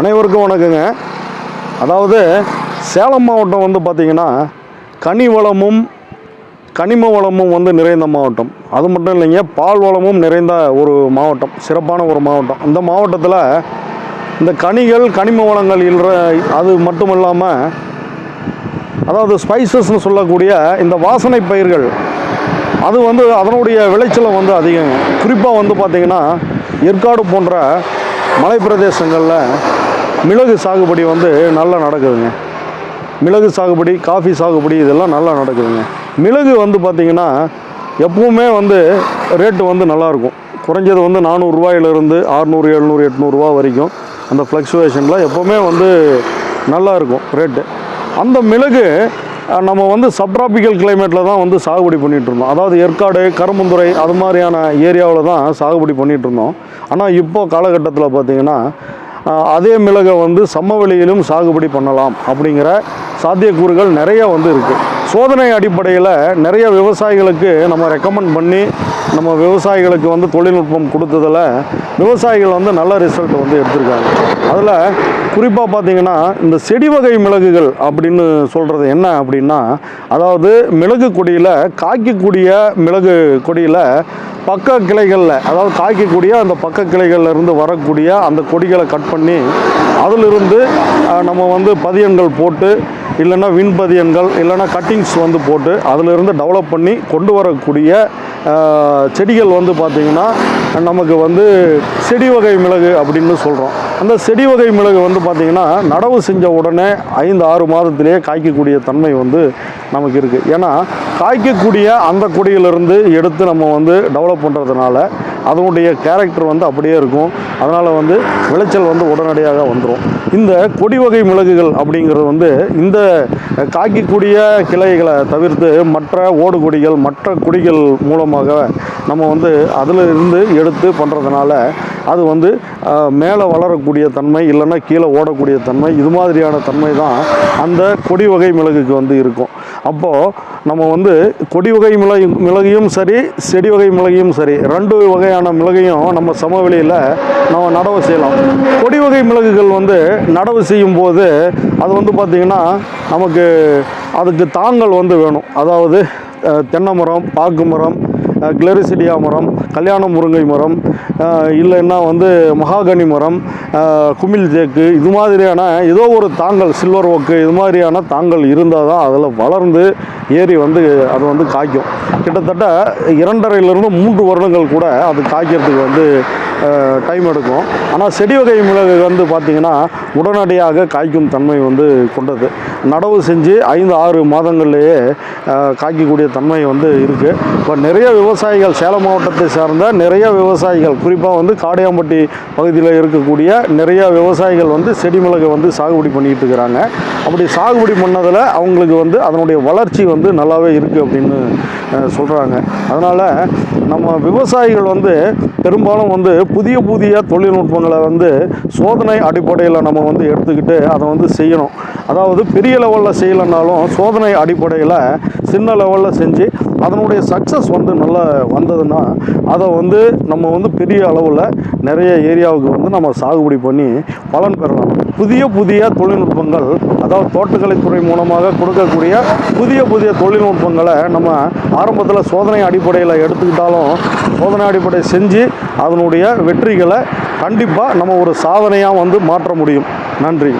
அனைவருக்கும் வணக்கங்க. அதாவது சேலம் மாவட்டம் வந்து பார்த்திங்கன்னா கனி வளமும் கனிம வளமும் வந்து நிறைந்த மாவட்டம். அது மட்டும் இல்லைங்க பால் வளமும் நிறைந்த ஒரு மாவட்டம் சிறப்பான ஒரு மாவட்டம். இந்த மாவட்டத்தில் இந்த கனிகள் கனிம வளங்கள் இல்ற அது மட்டும் இல்லாமல் அதாவது ஸ்பைசஸ்னு சொல்லக்கூடிய இந்த வாசனை பயிர்கள் அது வந்து அதனுடைய விளைச்சலும் வந்து அதிகங்க. குறிப்பாக வந்து பார்த்திங்கன்னா ஏற்காடு போன்ற மலை பிரதேசங்களில் மிளகு சாகுபடி வந்து நல்லா நடக்குதுங்க. மிளகு சாகுபடி காஃபி சாகுபடி இதெல்லாம் நல்லா நடக்குதுங்க. மிளகு வந்து பார்த்திங்கன்னா எப்பவுமே வந்து ரேட்டு வந்து நல்லாயிருக்கும். குறைஞ்சது வந்து நானூறுரூவாயிலிருந்து ஆறுநூறு எழுநூறு எட்நூறுரூவா வரைக்கும் அந்த ஃப்ளக்சுவேஷனில் எப்போவுமே வந்து நல்லா இருக்கும் ரேட்டு. அந்த மிளகு நம்ம வந்து சப்ட்ராபிக்கல் கிளைமேட்டில் தான் வந்து சாகுபடி பண்ணிகிட்ருந்தோம் அதாவது ஏற்காடு கரும்புந்துறை அது மாதிரியான ஏரியாவில் தான் சாகுபடி பண்ணிகிட்ருந்தோம் ஆனால் இப்போ காலகட்டத்தில் பார்த்திங்கன்னா அதே மிளகை வந்து சமவெளியிலும் சாகுபடி பண்ணலாம் அப்படிங்கிற சாத்தியக்கூறுகள் நிறைய வந்து இருக்குது சோதனை அடிப்படையில் நிறைய விவசாயிகளுக்கு நம்ம ரெக்கமெண்ட் பண்ணி நம்ம விவசாயிகளுக்கு வந்து தொழில்நுட்பம் கொடுத்ததில் விவசாயிகள் வந்து நல்ல ரிசல்ட் வந்து எடுத்திருக்காங்க. அதில் குறிப்பாக பார்த்தீங்கன்னா இந்த செடி வகை மிளகுகள் அப்படின்னு சொல்கிறது என்ன அப்படின்னா அதாவது மிளகு கொடியில் காய்க்கக்கூடிய மிளகு கொடியில் பக்க கிளைகளில் அதாவது காய்க்கக்கூடிய அந்த பக்க கிளைகளில் இருந்து வரக்கூடிய அந்த கொடிகளை கட் பண்ணி அதிலிருந்து நம்ம வந்து பதியங்கள் போட்டு இல்லைன்னா விண்பதியன்கள் இல்லைன்னா கட்டிங்ஸ் வந்து போட்டு அதிலிருந்து டெவலப் பண்ணி கொண்டு வரக்கூடிய செடிகள் வந்து பார்த்திங்கன்னா நமக்கு வந்து செடி வகை மிளகு அப்படின்னு சொல்கிறோம் அந்த செடி வகை மிளகு வந்து பார்த்திங்கன்னா நடவு செஞ்ச உடனே ஐந்து ஆறு மாதத்திலேயே காய்க்கக்கூடிய தன்மை வந்து நமக்கு இருக்குது ஏன்னா காய்க்கக்கூடிய அந்த கொடியிலிருந்து எடுத்து நம்ம வந்து டெவலப் பண்ணுறதுனால அதனுடைய கேரக்டர் வந்து அப்படியே இருக்கும். அதனால் வந்து விளைச்சல் வந்து உடனடியாக வந்துடும் இந்த கொடி வகை மிளகுகள் அப்படிங்கிறது வந்து இந்த காய்க்கக்கூடிய கிளைகளை தவிர்த்து மற்ற ஓடு கொடிகள் மற்ற கொடிகள் மூலமாக நம்ம வந்து அதிலிருந்து எடுத்து பண்ணுறதுனால அது வந்து மேலே வளரக்கூடிய தன்மை இல்லைன்னா கீழே ஓடக்கூடிய தன்மை இது மாதிரியான தன்மை தான் அந்த கொடி வகை மிளகுக்கு வந்து இருக்கும். அப்போது நம்ம வந்து கொடி வகை மிளகு மிளகையும் சரி செடி வகை மிளகையும் சரி ரெண்டு வகையான மிளகையும் நம்ம சமவெளியில் நம்ம நடவு செய்யலாம். கொடி வகை மிளகுகள் வந்து நடவு செய்யும் போது அது வந்து பார்த்திங்கன்னா நமக்கு அதுக்கு தாங்கல் வந்து வேணும். அதாவது தென்னை மரம் பாக்கு மரம் கிளரிசிடியா மரம் கல்யாண முருங்கை மரம் இல்லைன்னா வந்து மகாகனி மரம் குமிழ் தேக்கு இது மாதிரியான ஏதோ ஒரு தாங்கல் சில்வர் ஓக்கு இது மாதிரியான தாங்கல் இருந்தால் தான் அதில் வளர்ந்து ஏறி வந்து அது வந்து காய்க்கும். கிட்டத்தட்ட இரண்டரையிலிருந்து மூன்று வருடங்கள் கூட அது காய்க்கிறதுக்கு வந்து டைம் எடுக்கும். ஆனால் செடி வகை மிளகு வந்து பார்த்திங்கன்னா உடனடியாக காய்க்கும் தன்மை வந்து கொண்டது. நடவு செஞ்சு ஐந்து ஆறு மாதங்கள்லேயே காய்க்கக்கூடிய தன்மை வந்து இருக்குது இப்போ நிறைய விவசாயிகள் சேலம் மாவட்டத்தை சார்ந்த நிறைய விவசாயிகள் குறிப்பாக வந்து காடையாம்பட்டி பகுதியில் இருக்கக்கூடிய நிறைய விவசாயிகள் வந்து செடி மிளகு வந்து சாகுபடி பண்ணிக்கிட்டு இருக்கிறாங்க. அப்படி சாகுபடி பண்ணதில் அவங்களுக்கு வந்து அதனுடைய வளர்ச்சி வந்து நல்லாவே இருக்குது அப்படின்னு சொல்கிறாங்க அதனால் நம்ம விவசாயிகள் வந்து பெரும்பாலும் வந்து புதிய புதிய தொழில்நுட்பங்களை வந்து சோதனை அடிப்படையில் நம்ம வந்து எடுத்துக்கிட்டு அதை வந்து செய்யணும். அதாவது பெரிய லெவலில் செய்யலைன்னாலும் சோதனை அடிப்படையில் சின்ன லெவலில் செஞ்சு அதனுடைய சக்ஸஸ் வந்து நல்லா வந்ததுன்னா அதை வந்து நம்ம வந்து பெரிய அளவில் நிறைய ஏரியாவுக்கு வந்து நம்ம சாகுபடி பண்ணி பலன் பெறலாம். புதிய புதிய தொழில்நுட்பங்கள் அதாவது தோட்டக்கலைத்துறை மூலமாக கொடுக்கக்கூடிய புதிய புதிய தொழில்நுட்பங்களை நம்ம ஆரம்பத்தில் சோதனை அடிப்படையில் எடுத்துக்கிட்டாலும் சோதனை அடிப்படை செஞ்சு அதனுடைய வெற்றிகளை கண்டிப்பாக நம்ம ஒரு சாதனையாக வந்து மாற்ற முடியும். நன்றி.